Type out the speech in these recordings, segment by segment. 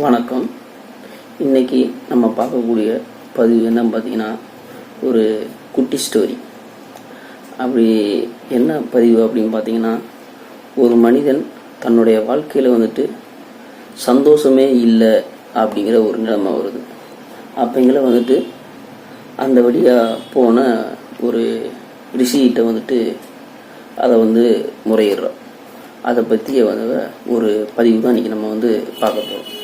வணக்கம். இன்னைக்கு நம்ம பார்க்கக்கூடிய பதிவு என்ன பார்த்தீங்கன்னா ஒரு குட்டி ஸ்டோரி அப்படி என்ன பதிவு அப்படின்னு பார்த்தீங்கன்னா ஒரு மனிதன் தன்னுடைய வாழ்க்கையில் வந்துட்டு சந்தோஷமே இல்லை அப்படிங்கிற ஒரு நிலைமை வருது. அப்பங்கள வந்துட்டு அந்த வழியாக போன ஒரு ரிஷிகிட்ட வந்துட்டு அதை வந்து முறையிடுறோம். அதை பற்றிய வந்து ஒரு பதிவு தான் இன்றைக்கி நம்ம வந்து பார்க்க போகிறோம்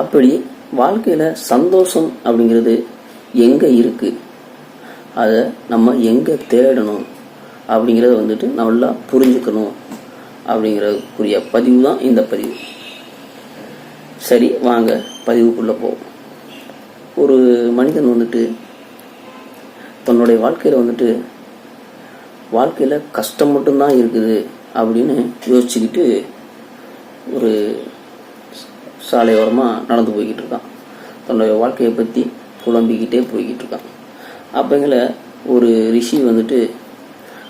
அப்படி வாழ்க்கையில் சந்தோஷம் அப்படிங்கிறது எங்கே இருக்குது அதை நம்ம எங்கே தேடணும்? அப்படிங்கிறத வந்துட்டு நல்லா புரிஞ்சுக்கணும் அப்படிங்கிறதுக்குரிய பதிவு தான் இந்த பதிவு. சரி வாங்க பதிவுக்குள்ளே போவோம். ஒரு மனிதன் வந்துட்டு தன்னுடைய வாழ்க்கையில் வந்துட்டு வாழ்க்கையில் கஷ்டம் மட்டும்தான் இருக்குது அப்படின்னு யோசிச்சுக்கிட்டு ஒரு சாலையோரமாக நடந்து போய்கிட்டு இருக்கான் தன்னுடைய வாழ்க்கையை பற்றி புலம்பிக்கிட்டே போய்கிட்டு இருக்கான் அப்போங்கள ஒரு ரிஷி வந்துட்டு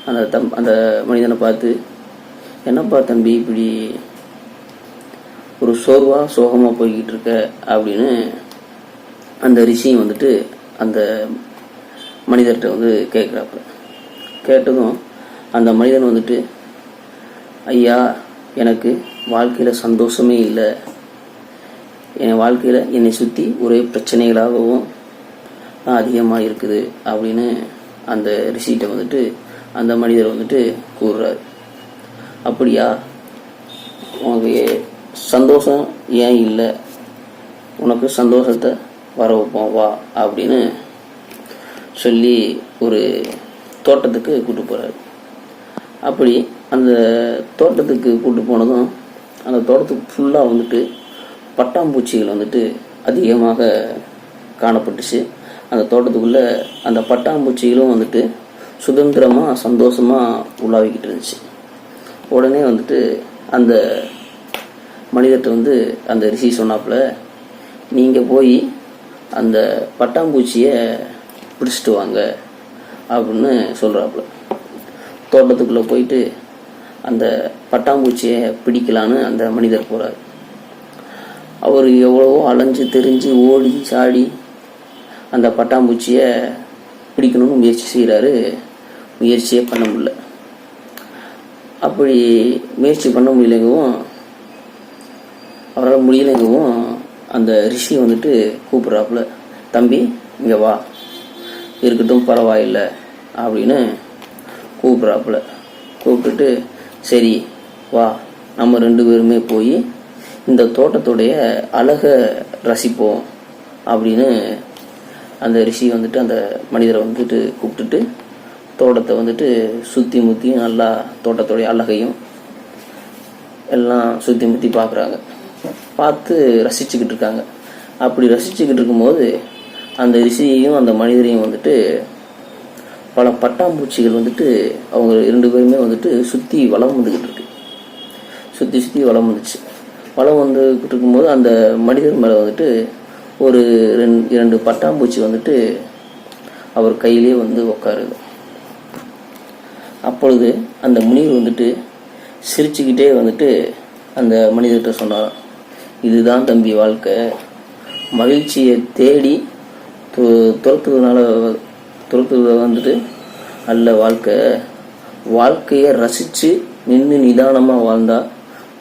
அந்த தம் அந்த மனிதனை பார்த்து என்னப்பா தம்பி இப்படி ஒரு சோர்வாக சோகமாக போய்கிட்டு இருக்க அப்படின்னு அந்த ரிஷியும் வந்துட்டு அந்த மனிதர்கிட்ட வந்து கேட்குறாப்புல. கேட்டதும் அந்த மனிதன் வந்துட்டு ஐயா எனக்கு வாழ்க்கையில் சந்தோஷமே இல்லை. என் வாழ்க்கையில் என்னை சுற்றி ஒரே பிரச்சனைகளாகவும் தான் அதிகமாக இருக்குது அப்படின்னு அந்த ரிசீட்டை வந்துட்டு அந்த மனிதர் வந்துட்டு கூறுறாரு. அப்படியா? உனக்கு சந்தோஷம் ஏன் இல்லை? உனக்கு சந்தோஷத்தை வர வைப்போம் வா அப்படின்னு சொல்லி ஒரு தோட்டத்துக்கு கூட்டு போகிறாரு அப்படி அந்த தோட்டத்துக்கு கூட்டு போனதும் அந்த தோட்டத்துக்கு ஃபுல்லாக வந்துட்டு பட்டாம்பூச்சிகள் வந்துட்டு அதிகமாக காணப்பட்டுச்சு. அந்த தோட்டத்துக்குள்ளே அந்த பட்டாம்பூச்சிகளும் வந்துட்டு சுதந்திரமாக சந்தோஷமாக உலாவிக்கிட்டு இருந்துச்சு. உடனே வந்துட்டு அந்த மனிதர்கிட்ட வந்து அந்த ரிஷி சொன்னாப்புல நீங்கள் போய் அந்த பட்டாம்பூச்சியை பிடிச்சிட்டு வாங்க அப்படின்னு சொல்கிறாப்புல தோட்டத்துக்குள்ளே போயிட்டு அந்த பட்டாம்பூச்சியை பிடிக்கலான்னு அந்த மனிதர் போகிறார் அவர் எவ்வளவோ அலைஞ்சு தெரிஞ்சு ஓடி சாடி அந்த பட்டாம்பூச்சியை பிடிக்கணும்னு முயற்சி செய்கிறாரு முயற்சியே பண்ண முடியல. அப்படி முயற்சி பண்ண முடியலங்கவும் அவரால் முடியலங்கவும் அந்த ரிஷி வந்துட்டு கூப்பிட்றாப்புல தம்பி இங்கே வா. இருக்கட்டும் பரவாயில்லை அப்படின்னு கூப்பிட்றாப்புல. கூப்பிட்டுட்டு சரி வா. நம்ம ரெண்டு பேருமே போய் இந்த தோட்டத்துடைய அழகை ரசிப்போம் அப்படின்னு அந்த ரிஷி வந்துட்டு அந்த மனிதரை வந்துட்டு கூப்பிட்டுட்டு தோட்டத்தை வந்துட்டு சுற்றி முற்றியும் நல்லா தோட்டத்துடைய அழகையும் எல்லாம் சுற்றி முற்றி பார்க்குறாங்க. பார்த்து ரசிச்சுக்கிட்டு இருக்காங்க. அப்படி ரசிச்சுக்கிட்டு இருக்கும்போது அந்த ரிஷியையும் அந்த மனிதரையும் வந்துட்டு பல பட்டாம்பூச்சிகள் வந்துட்டு அவங்க இரண்டு பேருமே வந்துட்டு சுற்றி வளம் வந்துக்கிட்டு இருக்கு. சுற்றி சுற்றி வளம் வந்துச்சு. பழம் வந்துக்கிட்டு இருக்கும்போது அந்த மனிதர் மேலே வந்துட்டு ஒரு ரெண்டு இரண்டு பட்டாம்பூச்சி வந்துட்டு அவர் கையிலே வந்து உட்காருது அப்பொழுது அந்த முனிவர் வந்துட்டு சிரிச்சுக்கிட்டே வந்துட்டு அந்த மனிதர்கிட்ட சொன்னாராம் இதுதான் தம்பி வாழ்க்கை. மகிழ்ச்சியை தேடி து- துரத்துறதுனால துரத்துறது வந்துட்டு அல்ல வாழ்க்கை. வாழ்க்கையை ரசித்து நின்று நிதானமாக வாழ்ந்தால்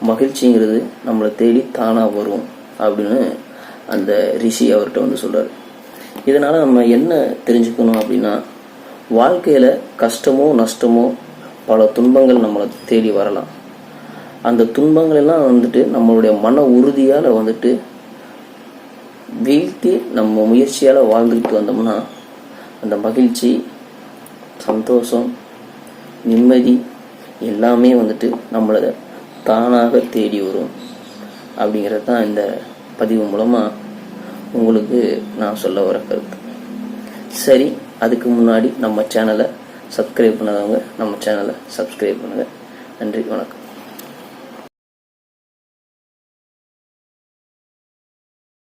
மகிழ்ச்சிங்கிறது நம்மளை தேடி தானாக வரும் அப்படின்னு அந்த ரிஷி அவர்கிட்ட வந்து சொல்கிறார் இதனால் நம்ம என்ன தெரிஞ்சுக்கணும் அப்படின்னா வாழ்க்கையில் கஷ்டமோ நஷ்டமோ பல துன்பங்கள் நம்மளை தேடி வரலாம். அந்த துன்பங்கள் எல்லாம் வந்துட்டு நம்மளுடைய மன உறுதியால் வந்துட்டு வீழ்த்தி நம்ம முயற்சியால் வாழ்ந்துக்கிட்டு வந்தோம்னா அந்த மகிழ்ச்சி சந்தோஷம் நிம்மதி எல்லாமே வந்துட்டு நம்மளை தானாக தேடி வரும். அப்படிங்கிறது தான் இந்த பதிவு மூலமாக உங்களுக்கு நான் சொல்ல வர கருத்து. சரி அதுக்கு முன்னாடி நம்ம சேனலை சப்ஸ்கிரைப் பண்ணாதவங்க நம்ம சேனலை சப்ஸ்கிரைப் பண்ணுங்கள் நன்றி வணக்கம்.